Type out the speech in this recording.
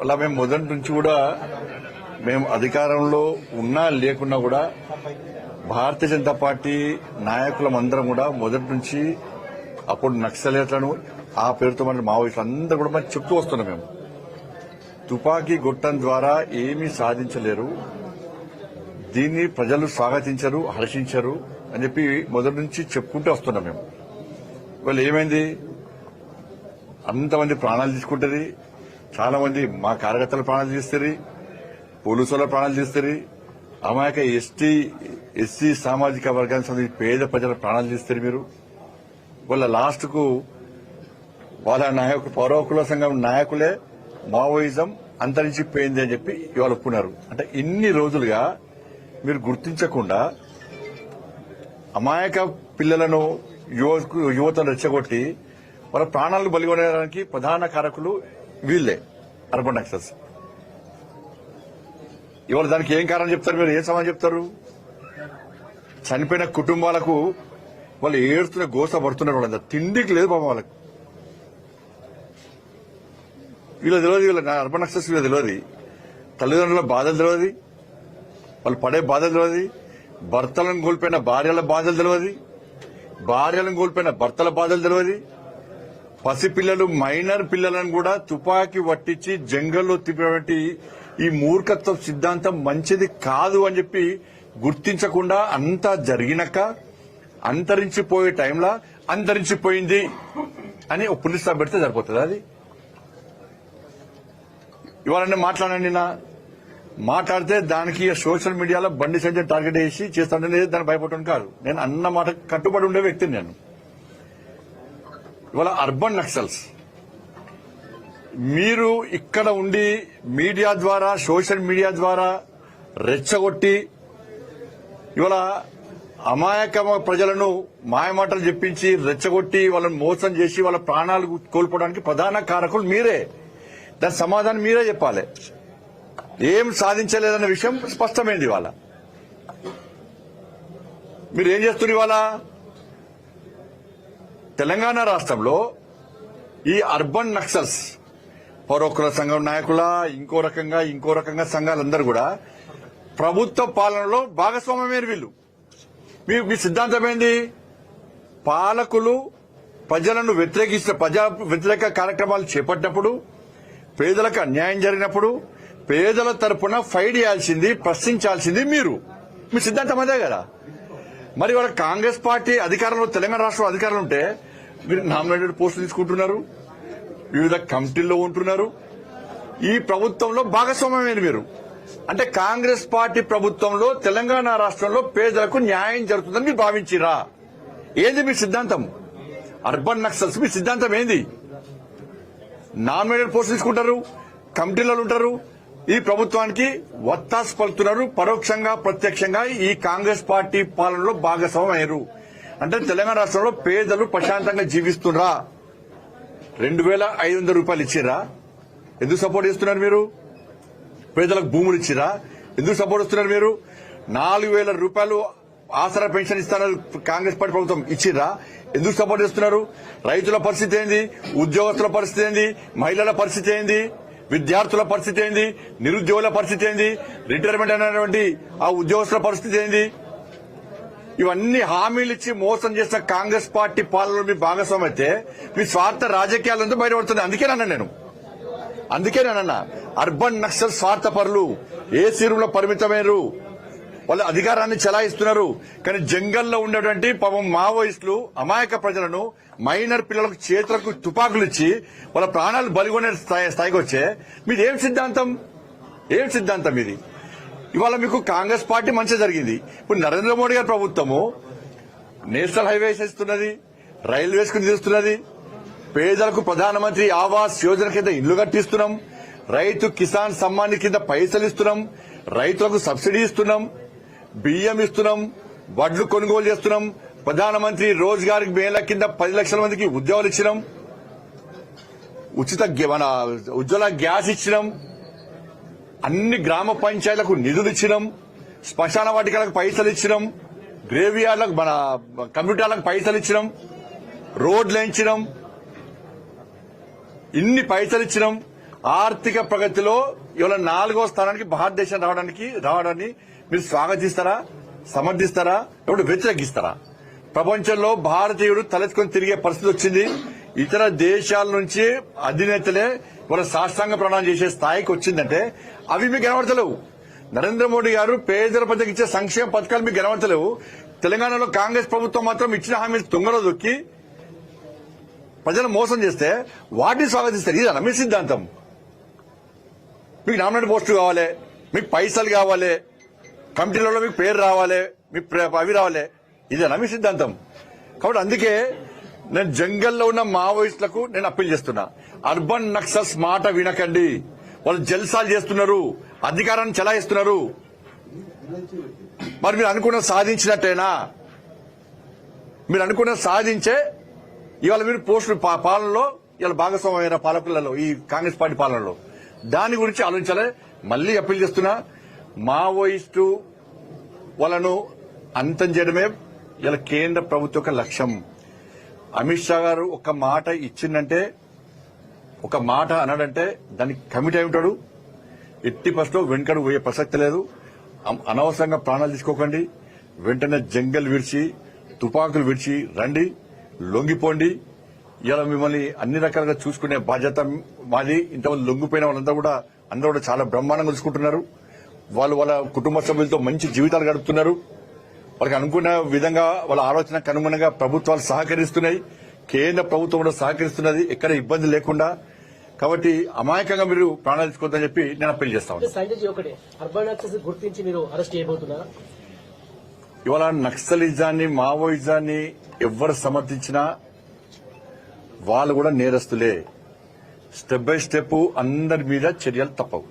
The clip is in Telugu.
అలా మేము మొదటి నుంచి కూడా మేము అధికారంలో ఉన్నా లేకున్నా కూడా భారతీయ జనతా పార్టీ నాయకులం అందరం కూడా మొదటి నుంచి అప్పుడు నక్సలేట్లను ఆ పేరుతో మన మావోయిస్టులు అందరూ కూడా మనం చెప్తూ వస్తున్నాం మేము. తుపాకీ గొట్టం ద్వారా ఏమీ సాధించలేరు. దీన్ని ప్రజలు స్వాగతించరు హర్షించరు అని చెప్పి మొదటి నుంచి చెప్పుకుంటూ వస్తున్నాం మేము. వాళ్ళు ఏమైంది? అంతమంది ప్రాణాలు తీసుకుంటుంది. చాలా మంది మా కార్యకర్తల ప్రాణాలు తీస్తారు పోలీసుల ప్రాణాలు తీస్తారు అమాయక ఎస్టీ ఎస్సీ సామాజిక వర్గానికి సంబంధించి పేద ప్రజల ప్రాణాలు తీస్తారు మీరు. వాళ్ళ లాస్ట్కు వాళ్ళ నాయకు పౌరకుల సంఘం నాయకులే మావోయిజం అంతరించిపోయింది అని చెప్పి ఇవాళ ఒప్పుకున్నారు. అంటే ఇన్ని రోజులుగా మీరు గుర్తించకుండా అమాయక పిల్లలను యువకు యువతను రెచ్చగొట్టి వాళ్ళ ప్రాణాలను బలిగొనడానికి ప్రధాన కారకులు వీళ్ళే అర్బన్ నక్సల్స్ ఇవాళ దానికి ఏం కారణం చెప్తారు మీరు? ఏం సమాధానం చెప్తారు? చనిపోయిన కుటుంబాలకు వాళ్ళు ఏడుతున్న గోస పడుతున్నారు వాళ్ళంతా తిండికి లేదు బాబా వాళ్ళకి. వీళ్ళు తెలియదు వీళ్ళ నా అర్బన్ నక్సల్స్ వీళ్ళు తెలియదు. తల్లిదండ్రుల బాధలు తెలియదు. వాళ్ళు పడే బాధలు తెలియదు. భర్తలను కోల్పోయిన భార్యల బాధలు తెలియదు. భార్యలను కోల్పోయిన భర్తల బాధలు తెలియదు. పసిపిల్లలు మైనర్ పిల్లలను కూడా తుపాకీ పట్టించి జంగల్లో తిప్పేటువంటి ఈ మూర్ఖత్వ సిద్ధాంతం మంచిది కాదు అని చెప్పి గుర్తించకుండా అంతా జరిగినాక అంతరించిపోయే టైంలో అంతరించిపోయింది అని ఒక పులిస్ పెడితే సరిపోతుంది అది? ఇవాళ మాట్లాడండి నా మాట్లాడితే దానికి సోషల్ మీడియాలో బండి సంజయ్ టార్గెట్ చేసి చేస్తానని దాన్ని భయపడటం కాదు. నేను అన్న మాట కట్టుబడి ఉండే వ్యక్తిని నేను. ఇవాళ అర్బన్ నక్సల్స్. మీరు ఇక్కడ ఉండి మీడియా ద్వారా సోషల్ మీడియా ద్వారా రెచ్చగొట్టి ఇవాళ అమాయక ప్రజలను మాయమాటలు చెప్పించి రెచ్చగొట్టి వాళ్ళని మోసం చేసి వాళ్ళ ప్రాణాలు కోల్పోవడానికి ప్రధాన కారకులు మీరే. దాని సమాధానం మీరే చెప్పాలి. ఏం సాధించలేదన్న విషయం స్పష్టమైంది ఇవాళ. మీరు ఏం చేస్తున్నారు ఇవాళ? తెలంగాణ రాష్ట్రంలో ఈ అర్బన్ నక్సల్స్ పౌరకుల సంఘం నాయకుల ఇంకో రకంగా ఇంకో రకంగా సంఘాలందరూ కూడా ప్రభుత్వ పాలనలో భాగస్వామ్యమైన వీళ్ళు. మీ మీ సిద్ధాంతం ఏంది? పాలకులు ప్రజలను వ్యతిరేకించిన ప్రజా వ్యతిరేక కార్యక్రమాలు చేపట్టినప్పుడు పేదలకు అన్యాయం జరిగినప్పుడు పేదల తరపున ఫైట్ చేయాల్సింది ప్రశ్నించాల్సింది మీరు. మీ సిద్ధాంతం అదే కదా? మరి వాళ్ళ కాంగ్రెస్ పార్టీ అధికారంలో తెలంగాణ రాష్ట్రంలో అధికారంలో ఉంటే మీరు నామినేటెడ్ పోస్టులు తీసుకుంటున్నారు. వివిధ కమిటీల్లో ఉంటున్నారు. ఈ ప్రభుత్వంలో భాగస్వామ్యమైన మీరు? అంటే కాంగ్రెస్ పార్టీ ప్రభుత్వంలో తెలంగాణ రాష్ట్రంలో పేదలకు న్యాయం జరుగుతుందని మీరు భావించిరా? ఏది మీ సిద్ధాంతం? అర్బన్ నక్సల్స్ మీ సిద్ధాంతం ఏంది? నామినేటెడ్ పోస్ట్ తీసుకుంటారు కమిటీలలో ఉంటారు ఈ ప్రభుత్వానికి వత్తాసు పలుతున్నారు పరోక్షంగా ప్రత్యక్షంగా ఈ కాంగ్రెస్ పార్టీ పాలనలో భాగస్వామ్యం అంటే తెలంగాణ రాష్ట్రంలో పేదలు ప్రశాంతంగా జీవిస్తున్నారా? రెండు వేల ఐదు వందల రూపాయలు ఇచ్చిరా ఎందుకు సపోర్ట్ చేస్తున్నారు మీరు? పేదలకు భూములు ఇచ్చిరా ఎందుకు సపోర్ట్ ఇస్తున్నారు మీరు? నాలుగు వేల రూపాయలు ఆసరా పెన్షన్ ఇస్తారని కాంగ్రెస్ పార్టీ ప్రభుత్వం ఇచ్చిరా ఎందుకు సపోర్ట్ చేస్తున్నారు? రైతుల పరిస్థితి ఏంది? ఉద్యోగస్తుల పరిస్థితి ఏంది? మహిళల పరిస్థితి ఏంది? విద్యార్థుల పరిస్థితి ఏంది? నిరుద్యోగుల పరిస్థితి ఏంది? రిటైర్మెంట్ అయినటువంటి ఆ ఉద్యోగస్తుల పరిస్థితి ఏంది? ఇవన్నీ హామీలు ఇచ్చి మోసం చేసిన కాంగ్రెస్ పార్టీ పాలనలో మీ భాగస్వామి అయితే మీ స్వార్థ రాజకీయాలంతా బయటపడుతుంది. అందుకేనన్నా నేను. అందుకేనన్నా అర్బన్ నక్సల్ స్వార్థపరులు. ఏ సీరులో పరిమితమైనరు వాళ్ళు అధికారాన్ని చలాయిస్తున్నారు. కానీ జంగల్లో ఉన్నటువంటి పాపం మావోయిస్టులు అమాయక ప్రజలను మైనర్ పిల్లలకు చేతులకు తుపాకులు ఇచ్చి వాళ్ళ ప్రాణాలు బలిగొనే స్థాయి స్థాయికి వచ్చే మీది ఏం సిద్ధాంతం? ఏం సిద్ధాంతం ఇది? ఇవాళ మీకు కాంగ్రెస్ పార్టీ మంచి జరిగింది. ఇప్పుడు నరేంద్ర మోడీ గారి ప్రభుత్వము నేషనల్ హైవేస్ ఇస్తున్నది రైల్వేస్కు నిలుస్తున్నది. పేదలకు ప్రధానమంత్రి ఆవాస్ యోజన కింద ఇల్లు కట్టిస్తున్నాం. రైతు కిసాన్ సమ్మాన్ కింద పైసలు ఇస్తున్నాం. రైతులకు సబ్సిడీ ఇస్తున్నాం. బియ్యం ఇస్తున్నాం వడ్లు కొనుగోలు చేస్తున్నాం. ప్రధానమంత్రి రోజుగారికి మేళ కింద పది లక్షల మందికి ఉద్యోగాలు ఇచ్చినాం. ఉచిత గ్యా- మన ఉజ్వల గ్యాస్ ఇచ్చినాం. అన్ని గ్రామ పంచాయతీలకు నిధులు ఇచ్చినాం. శ్మశాన వాటికలకు పైసలు ఇచ్చినాం. గ్రేవియార్లకు మన కంప్యూటర్లకు పైసలు ఇచ్చినాం. రోడ్లు ఇచ్చినాం ఇన్ని పైసలు ఇచ్చినాం. ఆర్థిక ప్రగతిలో ఇవాళ నాలుగో స్థానానికి భారతదేశం రావడానికి రావడాన్ని మీరు స్వాగతిస్తారా? సమర్థిస్తారా? ఇప్పుడు వ్యతిరేకిస్తారా? ప్రపంచంలో భారతీయుడు తలెత్తుకొని తిరిగే పరిస్థితి వచ్చింది. ఇతర దేశాల నుంచి అధినేతలే వాళ్ళ సాష్టాంగ ప్రణాళం చేసే స్థాయికి వచ్చిందంటే అవి మీకు కనబడతలేవు నరేంద్ర మోడీ గారు పేదల ప్రజలకు ఇచ్చే సంక్షేమ పథకాలు మీకు కనబడతలేవు తెలంగాణలో కాంగ్రెస్ ప్రభుత్వం మాత్రం ఇచ్చిన హామీలు తుంగలో దొక్కి ప్రజలు మోసం చేస్తే వాటిని స్వాగతిస్తారు. ఇది మీ సిద్ధాంతం? మీకు నామినేట్ పోస్టు కావాలి మీకు పైసలు కావాలి కమిటీలలో మీకు పేరు రావాలి మీ అవి రావాలి. ఇదేనా మీ సిద్ధాంతం? కాబట్టి అందుకే నేను జంగల్లో ఉన్న మావోయిస్టులకు నేను అప్పీల్ చేస్తున్నా. అర్బన్ నక్సల్స్ మాట వినకండి. వాళ్ళు జల్సాలు చేస్తున్నారు అధికారాన్ని చెలాయిస్తున్నారు. మరి మీరు అనుకున్న సాధించినట్టేనా? మీరు అనుకున్న సాధించే ఇవాళ మీరు పోస్టులు పా- పాలనలో ఇవాళ భాగస్వామ్యమైన పాలకులలో ఈ కాంగ్రెస్ పార్టీ పాలనలో. దాని గురించి ఆలోచించాలి. మళ్ళీ అప్పీల్ చేస్తున్నా. మావోయిస్టు వాళ్ళను అంతం చేయడమే ఇలా కేంద్ర ప్రభుత్వ యొక్క లక్ష్యం. అమిత్ షా గారు ఒక మాట ఇచ్చిందంటే ఒక మాట అన్నాడంటే దానికి కమిట్ అయి ఉంటాడు. ఎట్టి ఫస్ట్లో వెనుకడు పోయే ప్రసక్తి లేదు. అనవసరంగా ప్రాణాలు తీసుకోకండి. వెంటనే జంగల్ విడిచి తుపాకులు విడిచి రండి లొంగిపోండి. ఇలా మిమ్మల్ని అన్ని రకాలుగా చూసుకునే బాధ్యత మాది. ఇంతమంది లొంగిపోయిన వాళ్ళంతా కూడా అందరూ కూడా చాలా బ్రహ్మాండంగా చూసుకుంటున్నారు. వాళ్ళు వాళ్ళ కుటుంబ సభ్యులతో మంచి జీవితాలు గడుపుతున్నారు. వాళ్ళకి అనుకున్న విధంగా వాళ్ళ ఆలోచనకు అనుగుణంగా ప్రభుత్వాలు సహకరిస్తున్నాయి. కేంద్ర ప్రభుత్వం కూడా సహకరిస్తున్నది. ఎక్కడ ఇబ్బంది లేకుండా. కాబట్టి అమాయకంగా మీరు ప్రాణాలు తీసుకోవద్దని చెప్పి నేను అప్పీల్ చేస్తా ఉన్నాను సంజయ్ జీ ఒకటే అర్బన్ యాక్సెస్ గుర్తించి మీరు అరెస్ట్ చేయబోతున్నారా? ఇవాళ నక్సలిజాన్ని మావోయిజాన్ని ఎవరు సమర్థించినా వాళ్ళు కూడా నేరస్తులే. స్టెప్ బై స్టెప్ అందరి మీద చర్యలు తప్పవు.